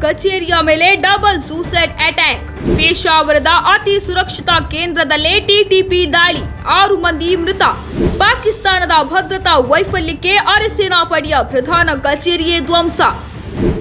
ಕಚೇರಿಯ ಮೇಲೆ double suicide attack. ಪೇಶಾವರದ ಅತಿ ಸುರಕ್ಷತಾ ಕೇಂದ್ರದಲ್ಲೇ ಟಿಟಿಪಿ ದಾಳಿ. ಆರು ಮಂದಿ ಮೃತ. ಪಾಕಿಸ್ತಾನದ ಭದ್ರತಾ ವೈಫಲ್ಯಕ್ಕೆ ಅರೆಸೇನಾ ಪಡೆಯ ಪ್ರಧಾನ ಕಚೇರಿಯೇ ಧ್ವಂಸ.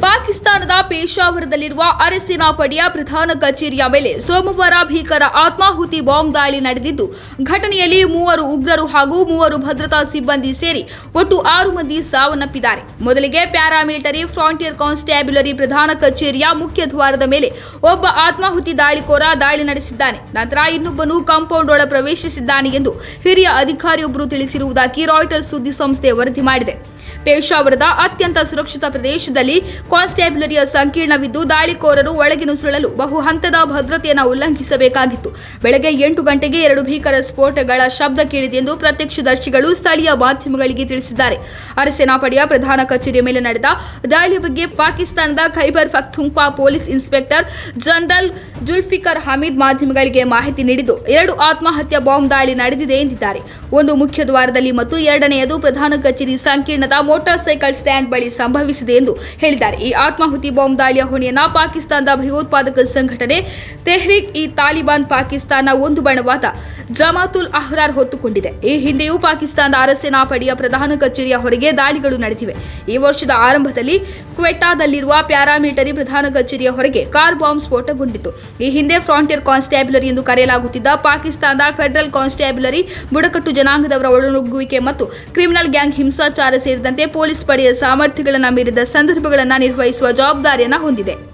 ಪಾಕಿಸ್ತಾನದ ಪೇಶಾವರದಲ್ಲಿರುವ ಅರೆಸೇನಾ ಪಡೆಯ ಪ್ರಧಾನ ಕಚೇರಿಯ ಮೇಲೆ ಸೋಮವಾರ ಭೀಕರ ಆತ್ಮಾಹುತಿ ಬಾಂಬ್ ದಾಳಿ ನಡೆದಿದ್ದು, ಘಟನೆಯಲ್ಲಿ ಮೂವರು ಉಗ್ರರು ಹಾಗೂ ಮೂವರು ಭದ್ರತಾ ಸಿಬ್ಬಂದಿ ಸೇರಿ ಒಟ್ಟು ಆರು ಮಂದಿ ಸಾವನ್ನಪ್ಪಿದ್ದಾರೆ. ಮೊದಲಿಗೆ ಪ್ಯಾರಾಮಿಲಿಟರಿ ಫ್ರಾಂಟಿಯರ್ ಕಾನ್ಸ್ಟ್ಯಾಬ್ಯುಲರಿ ಪ್ರಧಾನ ಕಚೇರಿಯ ಮುಖ್ಯ ದ್ವಾರದ ಮೇಲೆ ಒಬ್ಬ ಆತ್ಮಾಹುತಿ ದಾಳಿಕೋರ ದಾಳಿ ನಡೆಸಿದ್ದಾನೆ. ನಂತರ ಇನ್ನೊಬ್ಬನು ಕಾಂಪೌಂಡ್ ಒಳ ಪ್ರವೇಶಿಸಿದ್ದಾನೆ ಎಂದು ಹಿರಿಯ ಅಧಿಕಾರಿಯೊಬ್ಬರು ತಿಳಿಸಿರುವುದಾಗಿ ರಾಯ್ಟರ್ಸ್ ಸುದ್ದಿ ಸಂಸ್ಥೆ ವರದಿ ಮಾಡಿದೆ. ಪೇಶಾವರದ ಅತ್ಯಂತ ಸುರಕ್ಷಿತ ಪ್ರದೇಶದಲ್ಲಿ ಕಾನ್ಸ್ಟೇಬಲರಿಯ ಸಂಕೀರ್ಣವಿದ್ದು ದಾಳಿಕೋರರು ಒಳಗೆ ನುಸುಳಲು ಬಹು ಹಂತದ ಭದ್ರತೆಯನ್ನು ಉಲ್ಲಂಘಿಸಬೇಕಾಗಿತ್ತು. ಬೆಳಗ್ಗೆ ಎಂಟು ಗಂಟೆಗೆ ಎರಡು ಭೀಕರ ಸ್ಫೋಟಗಳ ಶಬ್ದ ಕೇಳಿದೆ ಎಂದು ಪ್ರತ್ಯಕ್ಷದರ್ಶಿಗಳು ಸ್ಥಳೀಯ ಮಾಧ್ಯಮಗಳಿಗೆ ತಿಳಿಸಿದ್ದಾರೆ. ಅರೆಸೇನಾ ಪಡೆಯ ಪ್ರಧಾನ ಕಚೇರಿಯ ಮೇಲೆ ನಡೆದ ದಾಳಿಯ ಬಗ್ಗೆ ಪಾಕಿಸ್ತಾನದ Khyber Pakhtunkhwa police inspector general Zulfiqar Hamid ಮಾಧ್ಯಮಗಳಿಗೆ ಮಾಹಿತಿ ನೀಡಿದ್ದು, ಎರಡು ಆತ್ಮಹತ್ಯಾ ಬಾಂಬ್ ದಾಳಿ ನಡೆದಿದೆ ಎಂದಿದ್ದಾರೆ. ಒಂದು ಮುಖ್ಯ ದ್ವಾರದಲ್ಲಿ ಮತ್ತು ಎರಡನೆಯದು ಪ್ರಧಾನ ಕಚೇರಿ ಸಂಕೀರ್ಣದ ಮೋಟಾರ್ ಸೈಕಲ್ ಸ್ಟ್ಯಾಂಡ್ ಬಳಿ ಸಂಭವಿಸಿದೆ ಎಂದು ಹೇಳಿದ್ದಾರೆ. ಈ ಆತ್ಮಾಹುತಿ ಬಾಂಬ್ ದಾಳಿಯ ಹೊಣೆಯನ್ನ ಪಾಕಿಸ್ತಾನದ ಭಯೋತ್ಪಾದಕ ಸಂಘಟನೆ ತೆಹ್ರಿಕ್ ಇ ತಾಲಿಬಾನ್ ಪಾಕಿಸ್ತಾನ ಒಂದು ಬಣವಾದ ಜಮಾತುಲ್ ಅಹ್ರಾರ್ ಹೊತ್ತುಕೊಂಡಿದೆ. ಈ ಹಿಂದೆಯೂ ಪಾಕಿಸ್ತಾನದ ಅರಸೇನಾ ಪಡೆಯ ಪ್ರಧಾನ ಕಚೇರಿಯ ಹೊರಗೆ ದಾಳಿಗಳು ನಡೆದಿವೆ. ಈ ವರ್ಷದ ಆರಂಭದಲ್ಲಿ ಕ್ವೆಟಾದಲ್ಲಿರುವ ಪ್ಯಾರಾಮಿಲಿಟರಿ ಪ್ರಧಾನ ಕಚೇರಿಯ ಹೊರಗೆ ಕಾರ್ ಬಾಂಬ್ ಸ್ಫೋಟಗೊಂಡಿತ್ತು. ಈ ಹಿಂದೆ ಫ್ರಾಂಟಿಯರ್ ಕಾನ್ಸ್ಟ್ಯಾಬ್ಯುಲರಿ ಎಂದು ಕರೆಯಲಾಗುತ್ತಿದ್ದ ಪಾಕಿಸ್ತಾನದ ಫೆಡರಲ್ ಕಾನ್ಸ್ಟ್ಯಾಬ್ಯುಲರಿ ಬುಡಕಟ್ಟು ಜನಾಂಗದವರ ಒಳನುಗ್ಗುವಿಕೆ ಮತ್ತು ಕ್ರಿಮಿನಲ್ ಗ್ಯಾಂಗ್ ಹಿಂಸಾಚಾರ ಸೇರಿದಂತೆ ಪೊಲೀಸ್ ಪಡೆಯ ಸಾಮರ್ಥ್ಯಗಳನ್ನು ಮೀರಿದ ಸಂದರ್ಭಗಳನ್ನು ನಿರ್ವಹಿಸುವ ಜವಾಬ್ದಾರಿಯನ್ನು ಹೊಂದಿದೆ.